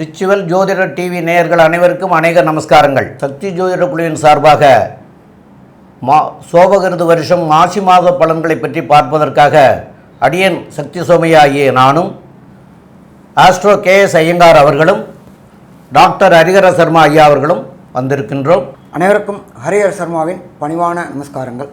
Ritual ஜோதிடர் TV நேயர்கள் அனைவருக்கும் அநேக நமஸ்காரங்கள். சக்தி ஜோதிட குழுவின் சார்பாக மா சோபகிருது வருஷம் மாசி மாத பலன்களை பற்றி பார்ப்பதற்காக அடியன் சக்தி சோமையா ஆகிய நானும் ஆஸ்ட்ரோ கே எஸ் ஐயங்கார் அவர்களும் டாக்டர் ஹரிஹர சர்மா ஐயா அவர்களும் வந்திருக்கின்றோம். அனைவருக்கும் ஹரிஹர் சர்மாவின் பணிவான நமஸ்காரங்கள்.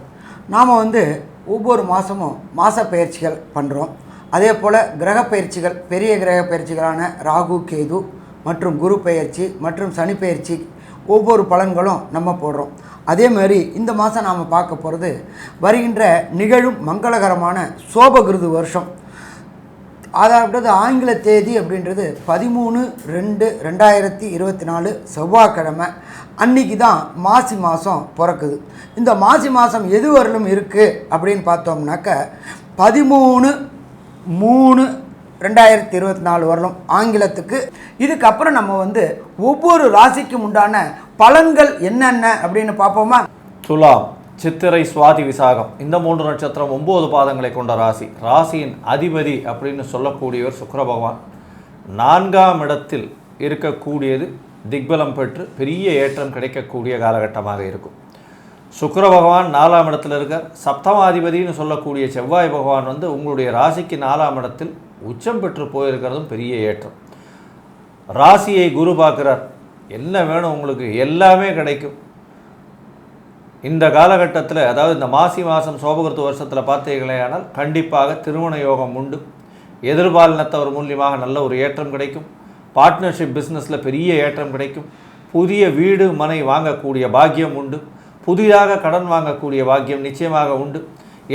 நாம் வந்து ஒவ்வொரு மாதமும் மாத பயிற்சிகள் பண்ணுறோம் அதே போல் கிரக பயிற்சிகள் பெரிய கிரக பயிற்சிகளான ராகு கேது மற்றும் குரு பயிற்சி மற்றும் சனி பயிற்சி ஒவ்வொரு பலன்களும் நம்ம போடுறோம். அதே மாதிரி இந்த மாதம் நாம் பார்க்க போகிறது வருகின்ற நிகழும் மங்களகரமான சோபகிருது வருஷம். அதாவது ஆங்கில தேதி அப்படின்றது பதிமூணு ரெண்டு ரெண்டாயிரத்தி இருபத்தி நாலு செவ்வாய்க்கிழமை. அன்னைக்கு தான் மாசி மாதம் பிறக்குது. இந்த மாசி மாதம் எது வரலும் இருக்குது அப்படின்னு பார்த்தோம்னாக்க பதிமூணு மூணு ரெண்டாயிரத்தி இருபத்தி நாலு வரலும் ஆங்கிலத்துக்கு. இதுக்கப்புறம் நம்ம வந்து ஒவ்வொரு ராசிக்கும் உண்டான பலன்கள் என்னென்ன அப்படின்னு பார்ப்போமா? துலாம். சித்திரை சுவாதி விசாகம். இந்த மூன்று நட்சத்திரம் ஒன்பது பாதங்களை கொண்ட ராசி. ராசியின் அதிபதி அப்படின்னு சொல்லக்கூடியவர் சுக்கர பகவான். நான்காம் இடத்தில் இருக்கக்கூடியது திக்பலம் பெற்று பெரிய ஏற்றம் கிடைக்கக்கூடிய காலகட்டமாக இருக்கும். சுக்கர பகவான் நாலாம் இடத்தில் இருக்கார். சப்தமாதிபதினு சொல்லக்கூடிய செவ்வாய் பகவான் வந்து உங்களுடைய ராசிக்கு நாலாம் இடத்தில் உச்சம் பெற்று போயிருக்கிறதும் பெரிய ஏற்றம். ராசியை குரு பார்க்குறார். என்ன வேணும் உங்களுக்கு? எல்லாமே கிடைக்கும். இந்த காலகட்டத்தில் அதாவது இந்த மாசி மாதம் சோபகிருத்து வருஷத்தில் பார்த்தீங்களேயானால் கண்டிப்பாக திருமண யோகம் உண்டு. எதிர்பாலினத்தவர் மூலியமாக நல்ல ஒரு ஏற்றம் கிடைக்கும். பார்ட்னர்ஷிப் பிஸ்னஸில் பெரிய ஏற்றம் கிடைக்கும். புதிய வீடு மனை வாங்கக்கூடிய பாக்கியம் உண்டு. புதிதாக கடன் வாங்கக்கூடிய பாக்கியம் நிச்சயமாக உண்டு.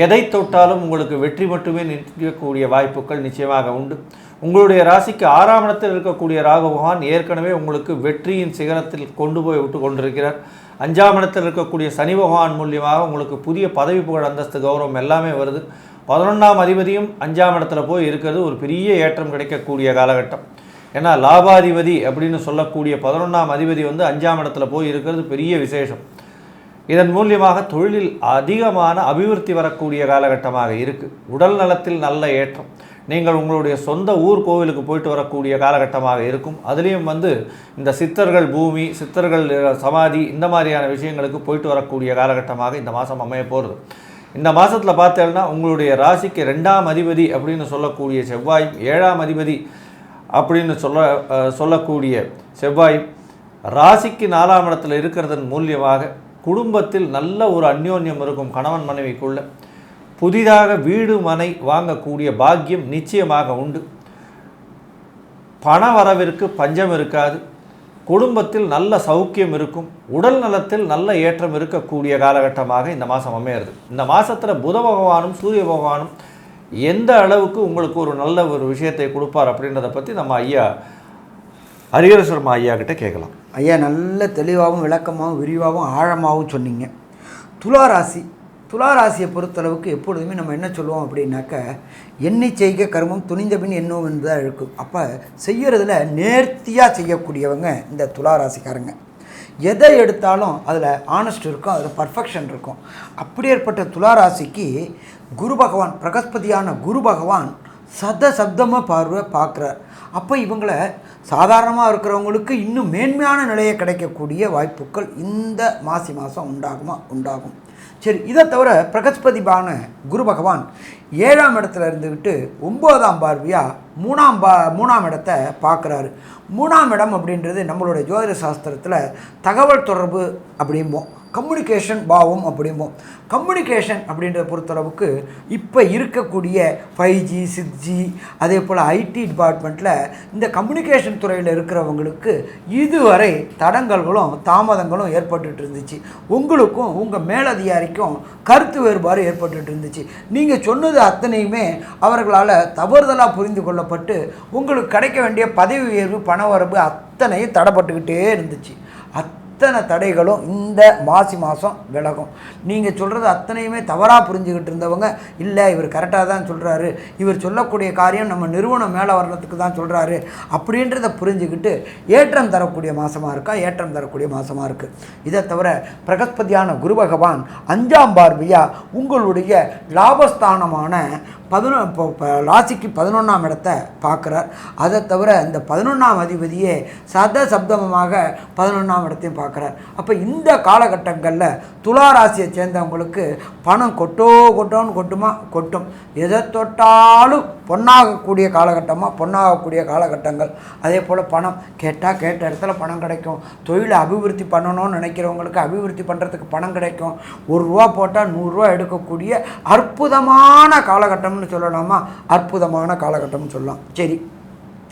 எதை தொட்டாலும் உங்களுக்கு வெற்றி மட்டுமே நிற்கக்கூடிய வாய்ப்புகள் நிச்சயமாக உண்டு. உங்களுடைய ராசிக்கு ஆறாம் இடத்தில் இருக்கக்கூடிய ராகபகவான் ஏற்கனவே உங்களுக்கு வெற்றியின் சிகரத்தில் கொண்டு போய் விட்டு கொண்டிருக்கிறார். அஞ்சாம் இடத்தில் இருக்கக்கூடிய சனி பகவான் மூலியமாக உங்களுக்கு புதிய பதவி புகழ் அந்தஸ்து கௌரவம் எல்லாமே வருது. பதினொன்றாம் அதிபதியும் அஞ்சாம் இடத்துல போய் இருக்கிறது ஒரு பெரிய ஏற்றம் கிடைக்கக்கூடிய காலகட்டம். ஏன்னா லாபாதிபதி அப்படின்னு சொல்லக்கூடிய பதினொன்றாம் அதிபதி வந்து அஞ்சாம் இடத்துல போய் இருக்கிறது பெரிய விசேஷம். இதன் மூலியமாக தொழிலில் அதிகமான அபிவிருத்தி வரக்கூடிய காலகட்டமாக இருக்குது உடல் நலத்தில் நல்ல ஏற்றம். நீங்கள் உங்களுடைய சொந்த ஊர் கோவிலுக்கு போயிட்டு வரக்கூடிய காலகட்டமாக இருக்கும். அதுலேயும் வந்து இந்த சித்தர்கள் பூமி சித்தர்கள் சமாதி இந்த மாதிரியான விஷயங்களுக்கு போயிட்டு வரக்கூடிய காலகட்டமாக இந்த மாதம் அமைய போகிறது இந்த மாதத்தில் பார்த்தேன்னா உங்களுடைய ராசிக்கு ரெண்டாம் அதிபதி அப்படின்னு சொல்லக்கூடிய செவ்வாய் ஏழாம் அதிபதி அப்படின்னு சொல்ல சொல்லக்கூடிய செவ்வாய் ராசிக்கு நாலாம் இடத்துல இருக்கிறதன் மூலியமாக குடும்பத்தில் நல்ல ஒரு அந்யோன்யம் இருக்கும் கணவன் மனைவிக்குள்ள. புதிதாக வீடு மனை வாங்கக்கூடிய பாக்கியம் நிச்சயமாக உண்டு. பண வரவிற்கு பஞ்சம் இருக்காது. குடும்பத்தில் நல்ல சௌக்கியம் இருக்கும். உடல் நலத்தில் நல்ல ஏற்றம் இருக்கக்கூடிய காலகட்டமாக இந்த மாதம் அமையிறது. இந்த மாதத்தில் புத பகவானும் சூரிய பகவானும் எந்த அளவுக்கு உங்களுக்கு ஒரு நல்ல ஒரு விஷயத்தை கொடுப்பார் அப்படின்றத பற்றி நம்ம ஐயா ஹரிஹர ஐயா கிட்ட கேட்கலாம். ஐயா நல்ல தெளிவாகவும் விளக்கமாகவும் விரிவாகவும் ஆழமாகவும் சொன்னீங்க. துலா துளாராசியை பொறுத்தளவுக்கு எப்பொழுதுமே நம்ம என்ன சொல்லுவோம் அப்படின்னாக்க எண்ணெய் செய்க கர்மம் துணிந்த பின் என்னும் தான் இருக்கும். அப்போ செய்கிறதுல நேர்த்தியாக செய்யக்கூடியவங்க இந்த துலா ராசிக்காரங்க எதை எடுத்தாலும் அதில் ஆனஸ்ட் இருக்கும் அதில் பர்ஃபெக்ஷன் இருக்கும். அப்படி ஏற்பட்ட துலா குரு பகவான் பிரகஸ்பதியான குரு பகவான் சத சப்தமாக பார்வை பார்க்குறார் அப்போ இவங்கள சாதாரணமாக இருக்கிறவங்களுக்கு இன்னும் மேன்மையான நிலையை கிடைக்கக்கூடிய வாய்ப்புகள் இந்த மாசி மாதம் உண்டாகுமா? உண்டாகும். சரி இதை தவிர பிரகஸ்பதிபான குரு பகவான் ஏழாம் இடத்துல இருந்துக்கிட்டு ஒம்போதாம் பார்வையாக மூணாம் பா மூணாம் இடத்த பார்க்குறாரு. மூணாம் இடம் அப்படின்றது நம்மளுடைய ஜோதிட சாஸ்திரத்தில் தகவல் தொடர்பு அப்படிம்போம். கம்யூனிகேஷன் பாவம் அப்படிம்போம். கம்யூனிகேஷன் அப்படின்றத பொறுத்தளவுக்கு இப்போ இருக்கக்கூடிய ஃபைவ் ஜி சிக்ஸ் ஜி அதே போல் ஐடி டிபார்ட்மெண்ட்டில் இந்த கம்யூனிகேஷன் துறையில் இருக்கிறவங்களுக்கு இதுவரை தடங்கல்களும் தாமதங்களும் ஏற்பட்டுட்டு இருந்துச்சு. உங்களுக்கும் உங்கள் மேலதிகாரிக்கும் கருத்து வேறுபாடு ஏற்பட்டுட்டு இருந்துச்சு. நீங்கள் சொன்னது அத்தனையுமே அவர்களால் தவறுதலாக புரிந்து கொள்ளப்பட்டு உங்களுக்கு கிடைக்க வேண்டிய பதவி உயர்வு பணவரவு அத்தனையும் தடைப்பட்டுக்கிட்டே இருந்துச்சு. அத் அத்தனை தடைகளும் இந்த மாசி மாதம் விலகும். நீங்கள் சொல்கிறது அத்தனையுமே தவறாக புரிஞ்சுக்கிட்டு இருந்தவங்க இல்லை இவர் கரெக்டாக தான் சொல்கிறாரு இவர் சொல்லக்கூடிய காரியம் நம்ம நிறுவனம் மேலே வர்றதுக்கு தான் சொல்கிறாரு அப்படின்றத புரிஞ்சுக்கிட்டு ஏற்றம் தரக்கூடிய மாதமாக இருக்கா? ஏற்றம் தரக்கூடிய மாதமாக இருக்குது இதை தவிர பிரகஸ்பதியான குரு பகவான் அஞ்சாம் பார்வையாக உங்களுடைய லாபஸ்தானமான பதினொ இப்போ ராசிக்கு பதினொன்றாம் இடத்தை பார்க்குறார். அதை தவிர இந்த பதினொன்றாம் அதிபதியே சத சப்தமமாக பதினொன்றாம் இடத்தையும் பார்க்குறார். அப்போ இந்த காலகட்டங்களில் துலா ராசியை சேர்ந்தவங்களுக்கு பணம் கொட்டோ கொட்டோன்னு கொட்டுமா? கொட்டும். எதை தொட்டாலும் பொன்னாகக்கூடிய காலகட்டமாக பொன்னாகக்கூடிய காலகட்டங்கள். அதே போல் பணம். கேட்டால் கேட்ட இடத்துல பணம் கிடைக்கும். தொழிலை அபிவிருத்தி பண்ணணும்னு நினைக்கிறவங்களுக்கு அபிவிருத்தி பண்ணுறதுக்கு பணம் கிடைக்கும். ஒரு ரூபா போட்டால் நூறுரூவா எடுக்கக்கூடிய அற்புதமான காலகட்டம் காலகட்டம்னு சொல்லலாமா? அற்புதமான காலகட்டம்னு சொல்லலாம். சரி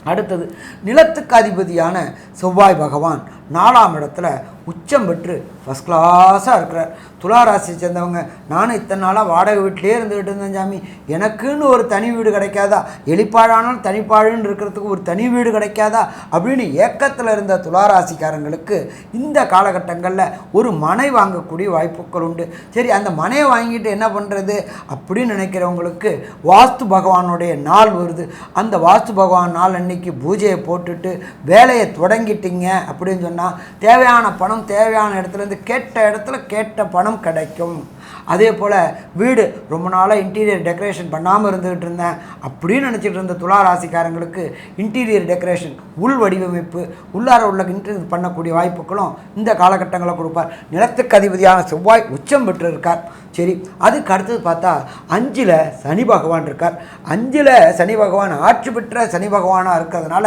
அடுத்தது நிலத்துக்கு அதிபதியான செவ்வாய் பகவான். நாலாம் இடத்துல உச்சம் பெற்று ஃபஸ்ட் கிளாஸாக இருக்கிறார். துளாராசியை சேர்ந்தவங்க நானும் இத்தனை நாளாக வாடகை வீட்டிலே இருந்துகிட்டு இருந்தேன் சாமி. எனக்குன்னு ஒரு தனி வீடு கிடைக்காதா? எலிப்பாழானாலும் தனிப்பாழுன்னு இருக்கிறதுக்கு ஒரு தனி வீடு கிடைக்காதா? அப்படின்னு ஏக்கத்தில் இருந்த துளாராசிக்காரங்களுக்கு இந்த காலகட்டங்களில் ஒரு மனை வாங்கக்கூடிய வாய்ப்புகள் உண்டு. சரி அந்த மனையை வாங்கிட்டு என்ன பண்ணுறது அப்படின்னு நினைக்கிறவங்களுக்கு வாஸ்து பகவானுடைய நாள் வருது. அந்த வாஸ்து பகவான் நாள் அன்னைக்கு பூஜையை போட்டுட்டு வேலையை தொடங்கிட்டீங்க அப்படின்னு சொன்னால் தேவையான பணம் தேவையான இடத்துலேருந்து கேட்ட இடத்துல கேட்ட பணம் கிடைக்கும். அதே போல் வீடு ரொம்ப நாளாக இன்டீரியர் டெக்கரேஷன் பண்ணாமல் இருந்துகிட்டு இருந்தேன். அப்படின்னு நினச்சிட்டு இருந்த துலா ராசிக்காரங்களுக்கு இன்டீரியர் டெக்கரேஷன் உள் வடிவமைப்பு உள்ளார உள்ள இன்டீரியர் பண்ணக்கூடிய வாய்ப்புகளும் இந்த காலகட்டங்களை கொடுப்பார். நிலத்துக்கு அதிபதியான செவ்வாய் உச்சம் பெற்று இருக்கார் சரி அதுக்கு அடுத்தது பார்த்தா அஞ்சில் சனி பகவான் இருக்கார். அஞ்சில் சனி பகவான் ஆட்சி பெற்ற சனி பகவானாக இருக்கிறதுனால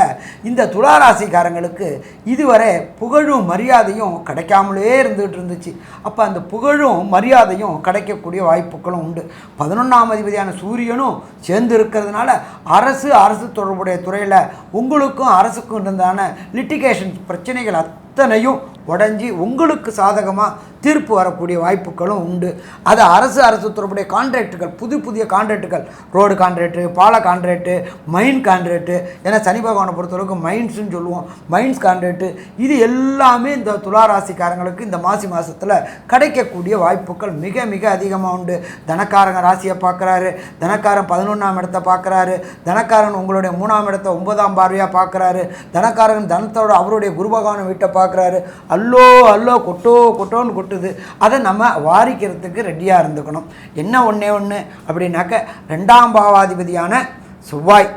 இந்த துளாராசிக்காரங்களுக்கு இதுவரை புகழும் மரியாதையும் கிடைக்காமலே இருந்துகிட்டு இருந்துச்சு. அப்போ அந்த புகழும் மரியாதையும் கிடைக்கக்கூடிய வாய்ப்புகளும் உண்டு. பதினொன்றாம் அதிபதியான சூரியனும் சேர்ந்து இருக்கிறதுனால அரசு அரசு தொடர்புடைய துறையில் உங்களுக்கும் அரசுக்கும் இருந்தான லிட்டிகேஷன் பிரச்சனைகள் அத்தனையும் உடஞ்சி உங்களுக்கு சாதகமாக தீர்ப்பு வரக்கூடிய வாய்ப்புகளும் உண்டு. அது அரசு அரசு தொடர்புடைய கான்ட்ராக்டுகள் புது புதிய கான்ட்ராக்டுகள் ரோடு கான்ட்ராக்டு பால கான்ட்ராக்டு மைன் கான்ட்ராக்டு ஏன்னா சனி பகவானை பொறுத்தளவுக்கு மைன்ஸ்னு சொல்லுவோம். மைன்ஸ் கான்ட்ராக்டு இது எல்லாமே இந்த துளாராசிக்காரங்களுக்கு இந்த மாசி மாதத்தில் கிடைக்கக்கூடிய வாய்ப்புகள் மிக மிக அதிகமாக உண்டு. தனக்காரங்க ராசியை பார்க்குறாரு தனக்காரன் பதினொன்றாம் இடத்தை பார்க்குறாரு தனக்காரன் உங்களுடைய மூணாம் இடத்தை ஒன்பதாம் பார்வையாக பார்க்குறாரு தனக்காரன் தனத்தோட அவருடைய குரு பகவான வீட்டை பார்க்குறாரு அல்லோ அல்லோ கொட்டோ கொட்டோன்னு கொட்டுது. அதை நம்ம வாரிக்கிறதுக்கு ரெடியாக இருந்துக்கணும். என்ன ஒன்றே ஒன்று அப்படின்னாக்க ரெண்டாம் பாவாதிபதியான செவ்வாய்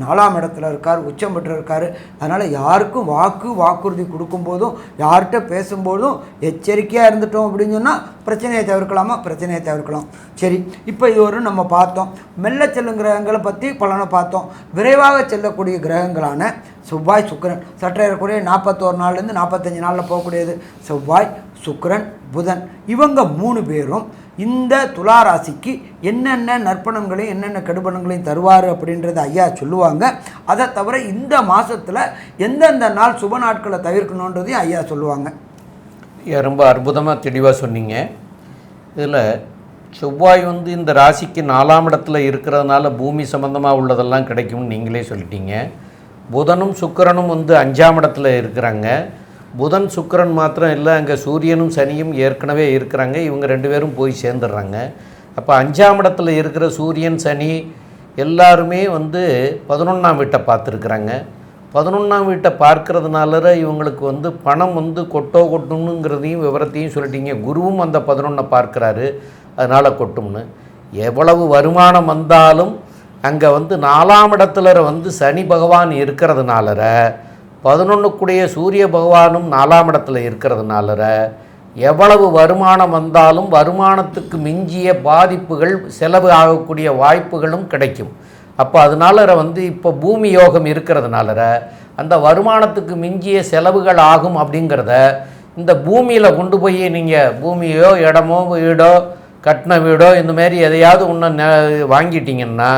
நாலாம் இடத்துல இருக்கார் உச்சம் பெற்று இருக்கார் அதனால் யாருக்கும் வாக்கு வாக்குறுதி கொடுக்கும்போதும் யார்கிட்ட பேசும்போதும் எச்சரிக்கையாக இருந்துட்டோம் அப்படின்னு சொன்னால் பிரச்சனையை தவிர்க்கலாமா? பிரச்சனையை தவிர்க்கலாம். சரி இப்போ இது ஒரு நம்ம பார்த்தோம். மெல்ல செல்லும் கிரகங்களை பற்றி பலனை பார்த்தோம். விரைவாக செல்லக்கூடிய கிரகங்களான செவ்வாய் சுக்கிரன். சற்றேறக்குறைய நாற்பத்தோரு நாள்லேருந்து நாற்பத்தஞ்சு நாளில் போகக்கூடியது. செவ்வாய் சுக்கரன் புதன். இவங்க மூணு பேரும் இந்த துலா ராசிக்கு என்னென்ன நற்பணங்களையும் என்னென்ன கெடுபணங்களையும் தருவார் அப்படின்றத ஐயா சொல்லுவாங்க. அதை தவிர இந்த மாதத்தில் எந்தெந்த நாள் சுப நாட்களை தவிர்க்கணுன்றதையும் ஐயா சொல்லுவாங்க. ஐயா, ரொம்ப அற்புதமாக தெளிவாக சொன்னீங்க. இதில் செவ்வாய் வந்து இந்த ராசிக்கு நாலாம் இடத்துல இருக்கிறதுனால பூமி சம்மந்தமாக உள்ளதெல்லாம் கிடைக்கும்னு நீங்களே சொல்லிட்டீங்க. புதனும் சுக்கிரனும் வந்து அஞ்சாம் இடத்துல இருக்கிறாங்க. புதன் சுக்கிரன் மாத்திரம் இல்லை அங்கே சூரியனும் சனியும் ஏற்கனவே இருக்கிறாங்க. இவங்க ரெண்டு பேரும் போய் சேர்ந்துடுறாங்க. அப்போ அஞ்சாம் இடத்துல இருக்கிற சூரியன் சனி எல்லாருமே வந்து பதினொன்றாம் வீட்டை பார்த்துருக்குறாங்க. பதினொன்றாம் வீட்டை பார்க்கறதுனால இவங்களுக்கு வந்து பணம் வந்து கொட்டோ கொட்டணுங்கிறதையும் விவரத்தையும் சொல்லிட்டீங்க. குருவும் அந்த பதினொன்றை பார்க்குறாரு. அதனால் கொட்டும்னு. எவ்வளவு வருமானம் வந்தாலும் அங்கே வந்து நாலாம் இடத்துல வந்து சனி பகவான் இருக்கிறதுனால பதினொன்றுக்குடைய சூரிய பகவானும் நாலாம் இடத்துல இருக்கிறதுனால எவ்வளவு வருமானம் வந்தாலும் வருமானத்துக்கு மிஞ்சிய பாதிப்புகள் செலவு ஆகக்கூடிய வாய்ப்புகளும் கிடைக்கும். அப்போ அதனால வந்து இப்போ பூமி யோகம் இருக்கிறதுனால அந்த வருமானத்துக்கு மிஞ்சிய செலவுகள் ஆகும் அப்படிங்கிறத இந்த பூமியில் கொண்டு போய் நீங்கள் பூமியோ இடமோ வீடோ கட்டின வீடோ இந்தமாரி எதையாவது ஒன்று வாங்கிட்டீங்கன்னா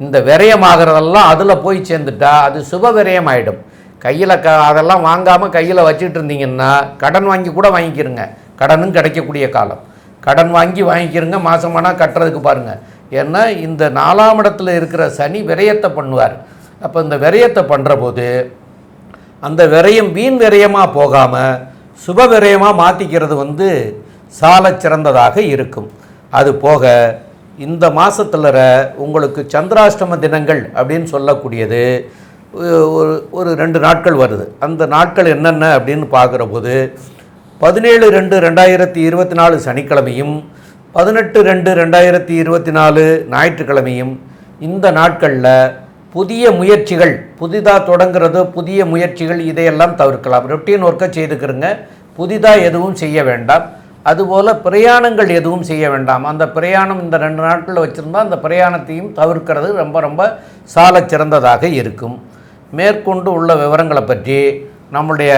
இந்த விரயமாகிறதெல்லாம் அதில் போய் சேர்ந்துட்டா அது சுப விரயம் ஆகிடும் கையில் க அதெல்லாம் வாங்காமல் கையில் வச்சுட்டு இருந்தீங்கன்னா கடன் வாங்கி கூட வாங்கிக்கிறங்க கடனும் கிடைக்கக்கூடிய காலம். கடன் வாங்கி வாங்கிக்கிறங்க மாதமானால் கட்டுறதுக்கு பாருங்கள் ஏன்னா இந்த நாலாம் இடத்துல இருக்கிற சனி விரயத்தை பண்ணுவார். அப்போ இந்த விரயத்தை பண்ணுற போது அந்த விரயம் வீண் விரயமாக போகாமல் சுப விரயமாக மாற்றிக்கிறது வந்து சால சிறந்ததாக இருக்கும். அது போக இந்த மாதத்தில் உங்களுக்கு சந்திராஷ்டம தினங்கள் அப்படின்னு சொல்லக்கூடியது ஒரு ஒரு ரெண்டு நாட்கள் வருது. அந்த நாட்கள் என்னென்ன அப்படின்னு பார்க்குற போது பதினேழு ரெண்டு ரெண்டாயிரத்தி இருபத்தி நாலு சனிக்கிழமையும் பதினெட்டு ரெண்டு ரெண்டாயிரத்தி இருபத்தி நாலு ஞாயிற்றுக்கிழமையும் இந்த நாட்களில் புதிய முயற்சிகள் புதிதாக தொடங்குறது புதிய முயற்சிகள் இதையெல்லாம் தவிர்க்கலாம். ரொட்டீன் ஒர்க்கை செய்துக்கிறங்க புதிதாக எதுவும் செய்ய வேண்டாம். அதுபோல் பிரயாணங்கள் எதுவும் செய்ய வேண்டாம். அந்த பிரயாணம் இந்த ரெண்டு நாட்களில் வச்சுருந்தால் அந்த பிரயாணத்தையும் தவிர்க்கிறது ரொம்ப ரொம்ப சால சிறந்ததாக இருக்கும். மேற்கொண்டு உள்ள விவரங்களை பற்றி நம்முடைய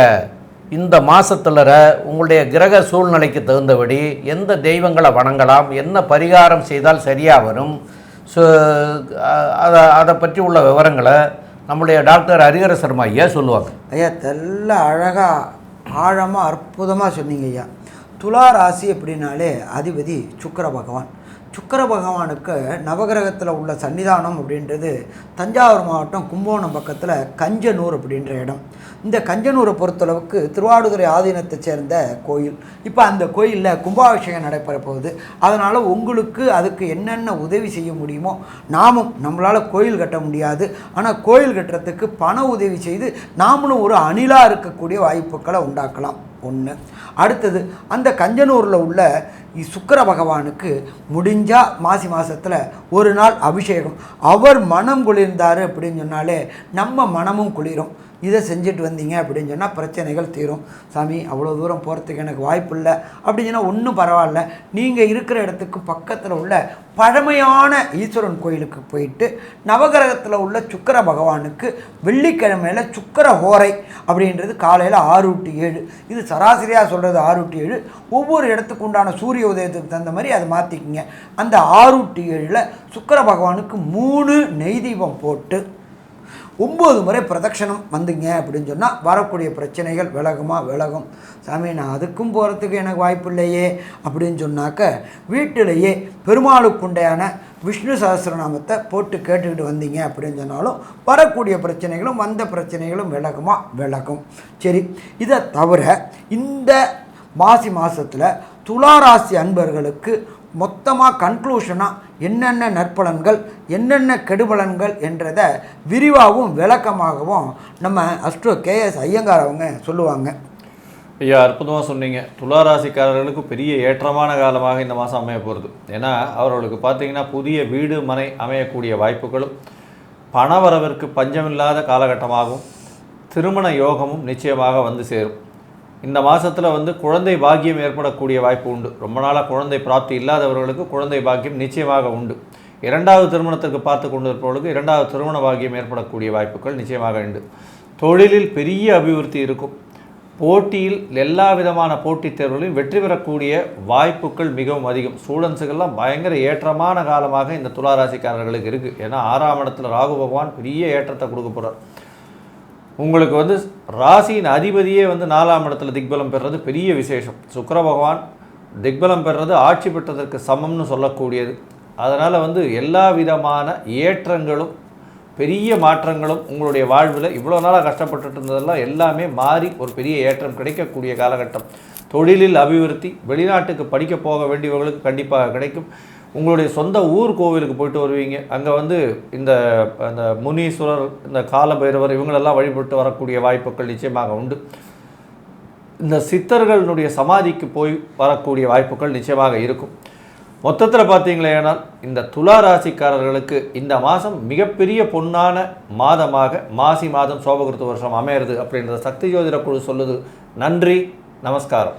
இந்த மாதத்தில் உங்களுடைய கிரக சூழ்நிலைக்கு தகுந்தபடி எந்த தெய்வங்களை வணங்கலாம் என்ன பரிகாரம் செய்தால் சரியாக வரும் ஸோ அதை அதை பற்றி உள்ள விவரங்களை நம்முடைய டாக்டர் ஹரிஹர சர்மா ஐயா சொல்லுவாங்க. ஐயா தெல்ல அழகாக ஆழமாக அற்புதமாக சொன்னீங்க ஐயா. துலா ராசி அப்படின்னாலே அதிபதி சுக்கர பகவான். சுக்கர பகவானுக்கு நவகிரகத்தில் உள்ள சன்னிதானம் அப்படின்றது தஞ்சாவூர் மாவட்டம் கும்பகோணம் பக்கத்தில் கஞ்சனூர் அப்படின்ற இடம். இந்த கஞ்சனூரை பொறுத்தளவுக்கு திருவாடுதுறை ஆதீனத்தை சேர்ந்த கோயில். இப்போ அந்த கோயிலில் கும்பாபிஷேகம் நடைபெற போகுது. அதனால் உங்களுக்கு அதுக்கு என்னென்ன உதவி செய்ய முடியுமோ நாமும் நம்மளால் கோயில் கட்ட முடியாது. ஆனால் கோயில் கட்டுறதுக்கு பண உதவி செய்து நாமளும் ஒரு அணிலாக இருக்கக்கூடிய வாய்ப்புகளை உண்டாக்கலாம். ஒன்று அடுத்தது அந்த கஞ்சனூரில் உள்ள சுக்கர பகவானுக்கு முடிஞ்சா மாசி மாதத்தில் ஒரு நாள் அபிஷேகம். அவர் மனம் குளிர்ந்தார் அப்படின்னு சொன்னாலே நம்ம மனமும் குளிரும். இதை செஞ்சுட்டு வந்தீங்க அப்படின்னு சொன்னால் பிரச்சனைகள் தீரும். சாமி அவ்வளோ தூரம் போகிறதுக்கு எனக்கு வாய்ப்பு இல்லை. அப்படின்னு சொன்னால் ஒன்றும் பரவாயில்ல. நீங்கள் இருக்கிற இடத்துக்கு பக்கத்தில் உள்ள பழமையான ஈஸ்வரன் கோயிலுக்கு போயிட்டு நவகிரகத்தில் உள்ள சுக்கர பகவானுக்கு வெள்ளிக்கிழமையில சுக்கர ஹோரை அப்படின்றது காலையில் ஆறு டு ஏழு. இது சராசரியாக சொல்கிறது ஆறு டு ஏழு. ஒவ்வொரு இடத்துக்கு உண்டான சூரிய உதயத்துக்கு தகுந்த மாதிரி அதை மாற்றிக்கிங்க அந்த ஆறு டு ஏழில் சுக்கர பகவானுக்கு மூணு நெய் தீபம் போட்டு ஒம்பது முறை பிரதட்சணம் வந்தீங்க அப்படின்னு சொன்னால் வரக்கூடிய பிரச்சனைகள் விலகுமா விலகும். சாமி நான் அதுக்கும் போகிறதுக்கு எனக்கு வாய்ப்பு இல்லையே அப்படின்னு சொன்னாக்க வீட்டிலேயே பெருமாளுக்குண்டையான விஷ்ணு சகசிரநாமத்தை போட்டு கேட்டுக்கிட்டு வந்தீங்க அப்படின்னு சொன்னாலும் வரக்கூடிய பிரச்சனைகளும் வந்த பிரச்சனைகளும் விலகுமா விலகும். சரி இதை தவிர இந்த மாசி மாதத்தில் துளாராசி அன்பர்களுக்கு மொத்தமாக கன்க்ளூஷனாக என்னென்ன நற்பலன்கள் என்னென்ன கெடுபலன்கள் என்றதை விரிவாகவும் விளக்கமாகவும் நம்ம அஸ்ட்ரோ கேஎஸ் ஐயங்கார் அவங்க சொல்லுவாங்க. ஐயா அற்புதமாக சொன்னீங்க. துளாராசிக்காரர்களுக்கு பெரிய ஏற்றமான காலமாக இந்த மாதம் அமைய போகிறது ஏன்னா அவர்களுக்கு பார்த்தீங்கன்னா புதிய வீடு மனை அமையக்கூடிய வாய்ப்புகளும் பணவரவிற்கு பஞ்சமில்லாத காலகட்டமாகவும் திருமண யோகமும் நிச்சயமாக வந்து சேரும். இந்த மாதத்தில் வந்து குழந்தை பாக்கியம் ஏற்படக்கூடிய வாய்ப்பு உண்டு. ரொம்ப நாளாக குழந்தை பிராப்தி இல்லாதவர்களுக்கு குழந்தை பாக்கியம் நிச்சயமாக உண்டு. இரண்டாவது திருமணத்திற்கு பார்த்து கொண்டு இருப்பவர்களுக்கு இரண்டாவது திருமண பாக்கியம் ஏற்படக்கூடிய வாய்ப்புகள் நிச்சயமாக உண்டு. தொழிலில் பெரிய அபிவிருத்தி இருக்கும். போட்டியில் எல்லா விதமான போட்டித் தேர்வுகளையும் வெற்றி பெறக்கூடிய வாய்ப்புகள் மிகவும் அதிகம். ஸ்டூடெண்ட்ஸுக்கெல்லாம் பயங்கர ஏற்றமான காலமாக இந்த துளாராசிக்காரர்களுக்கு இருக்குது ஏன்னா ஆறாம் இடத்துல ராகு பகவான் பெரிய ஏற்றத்தை கொடுக்க போகிறார் உங்களுக்கு வந்து ராசியின் அதிபதியே வந்து நாலாம் இடத்துல திக்பலம் பெறுறது பெரிய விசேஷம். சுக்கர பகவான் திக்பலம் பெறுறது ஆட்சி பெற்றதற்கு சமம்னு சொல்லக்கூடியது. அதனால் வந்து எல்லா விதமான ஏற்றங்களும் பெரிய மாற்றங்களும் உங்களுடைய வாழ்வில் இவ்வளோ நாளாக கஷ்டப்பட்டுட்டு இருந்ததெல்லாம் எல்லாமே மாறி ஒரு பெரிய ஏற்றம் கிடைக்கக்கூடிய காலகட்டம். தொழிலில் அபிவிருத்தி வெளிநாட்டுக்கு படிக்க போக வேண்டியவர்களுக்கு கண்டிப்பாக கிடைக்கும். உங்களுடைய சொந்த ஊர் கோவிலுக்கு போயிட்டு வருவீங்க. அங்கே வந்து இந்த அந்த முனீஸ்வரர் இந்த காலபைரவர் இவங்களெல்லாம் வழிபட்டு வரக்கூடிய வாய்ப்புகள் நிச்சயமாக உண்டு. இந்த சித்தர்களுடைய சமாதிக்கு போய் வரக்கூடிய வாய்ப்புகள் நிச்சயமாக இருக்கும். மொத்தத்தில் பார்த்தீங்களேனால் இந்த துலா ராசிக்காரர்களுக்கு இந்த மாதம் மிகப்பெரிய பொன்னான மாதமாக மாசி மாதம் சோபகிருத்து வருஷம் அமையிறது அப்படின்றத சக்தி ஜோதிட குழு சொல்லுது. நன்றி நமஸ்காரம்.